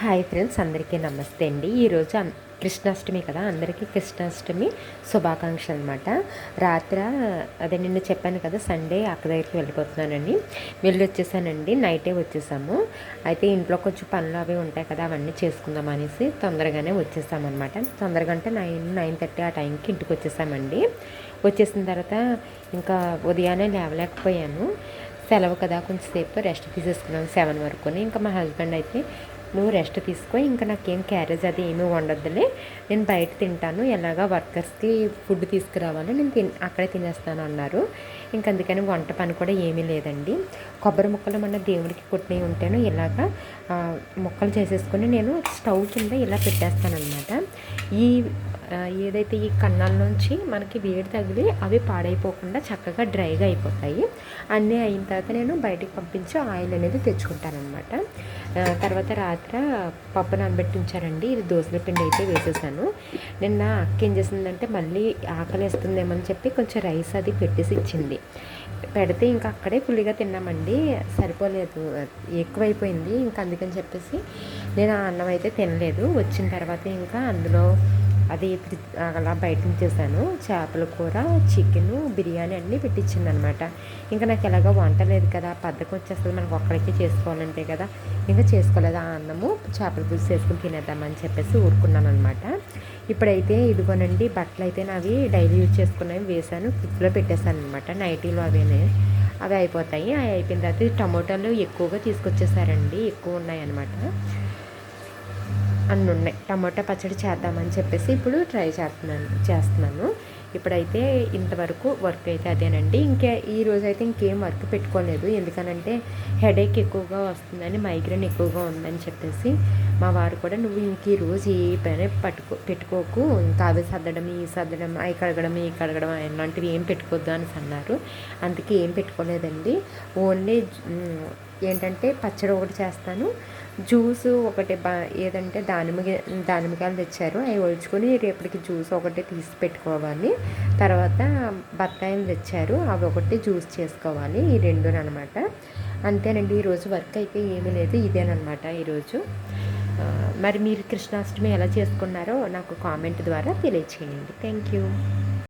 Hi friends అందరికీ నమస్తే అండి. ఈరోజు కృష్ణాష్టమి కదా అందరికీ కృష్ణాష్టమి శుభాకాంక్షలు అనమాట రాత్ర అదే నిన్న చెప్పాను కదా సండే అక్క దగ్గరికి వెళ్ళిపోతున్నానని వెళ్ళి వచ్చేసానండి నైటే వచ్చేసాము. అయితే ఇంట్లో కొంచెం పనులు అవి ఉంటాయి కదా అవన్నీ చేసుకుందాం అనేసి తొందరగానే వచ్చేసామన్నమాట. తొందరగా అంటే నైన్ నైన్ థర్టీ ఆ టైంకి ఇంటికి వచ్చేసామండి. వచ్చేసిన తర్వాత ఇంకా ఉదయాన్నే లేవలేకపోయాను. సెలవు కదా కొంచెంసేపు రెస్ట్ తీసేసుకున్నాం సెవెన్ వరకు ఇంకా మా హస్బెండ్ అయితే నువ్వు రెస్ట్ తీసుకో ఇంకా నాకేం క్యారేజ్ అది ఏమీ వండొద్దులే. నేను బయట తింటాను ఎలాగా వర్కర్స్కి ఫుడ్ తీసుకురావాలి నేను తిన్ అక్కడే తినేస్తాను అన్నారు. ఇంకా అందుకని వంట పని కూడా ఏమీ లేదండి. కొబ్బరి ముక్కలు మన దేవుడికి కొట్టినవి ఉంటాను ఇలాగా ముక్కలు చేసేసుకొని నేను స్టవ్ కింద ఇలా పెట్టేస్తాను ఈ ఏదైతే ఈ కన్నాల నుంచి మనకి వేడి తగిలి అవి పాడైపోకుండా చక్కగా డ్రైగా అయిపోతాయి. అన్నీ అయిన తర్వాత నేను బయటికి పంపించి ఆయిల్ అనేది తెచ్చుకుంటానమాట తర్వాత రాత్రి పప్పు నానబెట్టించారండి ఇది దోశల పిండి అయితే వేసేసాను. నిన్న అక్క ఏం చేసిందంటే మళ్ళీ ఆకలి వేస్తుందేమని చెప్పి కొంచెం రైస్ అది పెట్టేసి ఇచ్చింది. పెడితే ఇంకా అక్కడే ఫుల్గా తిన్నామండి. సరిపోలేదు. ఎక్కువైపోయింది. ఇంకా అందుకని చెప్పేసి నేను ఆ అన్నం అయితే తినలేదు. వచ్చిన తర్వాత ఇంకా అందులో అది అలా బయట ఉంచేసాను చేపల కూర చికెన్ బిర్యానీ అన్నీ పెట్టించింది అనమాట ఇంకా నాకు ఎలాగో వంట లేదు కదా పద్ధతి వచ్చేస్తుంది మనకు ఒక్కడికే చేసుకోవాలంటే కదా. ఇంకా చేసుకోలేదు ఆ అన్నము చేపల పులుసు చేసుకుని తినేద్దామని చెప్పేసి ఊరుకున్నాను అనమాట ఇప్పుడైతే ఇదిగోనండి బట్టలు అయితే నావి డైలీ యూజ్ చేసుకున్నవి వేసాను ఫ్రిడ్జ్లో పెట్టేశాను అనమాట నైటీలు అవేనే. అవి అయిపోతాయి. అవి అయిపోయిన తర్వాత టమోటాలు ఎక్కువగా తీసుకొచ్చేసారండి ఎక్కువ ఉన్నాయన్నమాట అన్నీ ఉన్నాయి టమాటా పచ్చడి చేద్దామని చెప్పేసి ఇప్పుడు ట్రై చేస్తున్నాను చేస్తున్నాను. ఇప్పుడైతే ఇంతవరకు వర్క్ అయితే అదేనండి. ఇంకా ఈ రోజు అయితే ఇంకేం వర్క్ పెట్టుకోలేదు. ఎందుకనంటే హెడేక్ ఎక్కువగా వస్తుందని మైగ్రేన్ ఎక్కువగా ఉందని చెప్పేసి మా వారు కూడా నువ్వు ఇంక ఈ రోజు ఏ పని పట్టుకో పెట్టుకోకు. ఇంకా అవి సర్దడం ఈ సర్దడం అవి కడగడం ఈ కడగడం అలాంటివి ఏం పెట్టుకోవద్దు అని అన్నారు. అందుకే ఏం పెట్టుకోలేదండి. ఓన్లీ ఏంటంటే పచ్చడి ఒకటి చేస్తాను. జ్యూస్ ఒకటి బా ఏదంటే దానిమ్మ దానిమ్మకాయలు తెచ్చారు. అవి ఒలుచుకొని రేపటికి జ్యూస్ ఒకటి తీసి పెట్టుకోవాలి. తర్వాత బత్తాయిలు తెచ్చారు. అవి ఒకటి జ్యూస్ చేసుకోవాలి. ఈ రెండు అనమాట అంతేనండి ఈరోజు వర్క్ అయితే ఏమీ లేదు. ఇదేనమాట ఈరోజు మరి మీరు కృష్ణాష్టమి ఎలా చేసుకున్నారో నాకు కామెంట్ ద్వారా తెలియచేయండి. Thank you.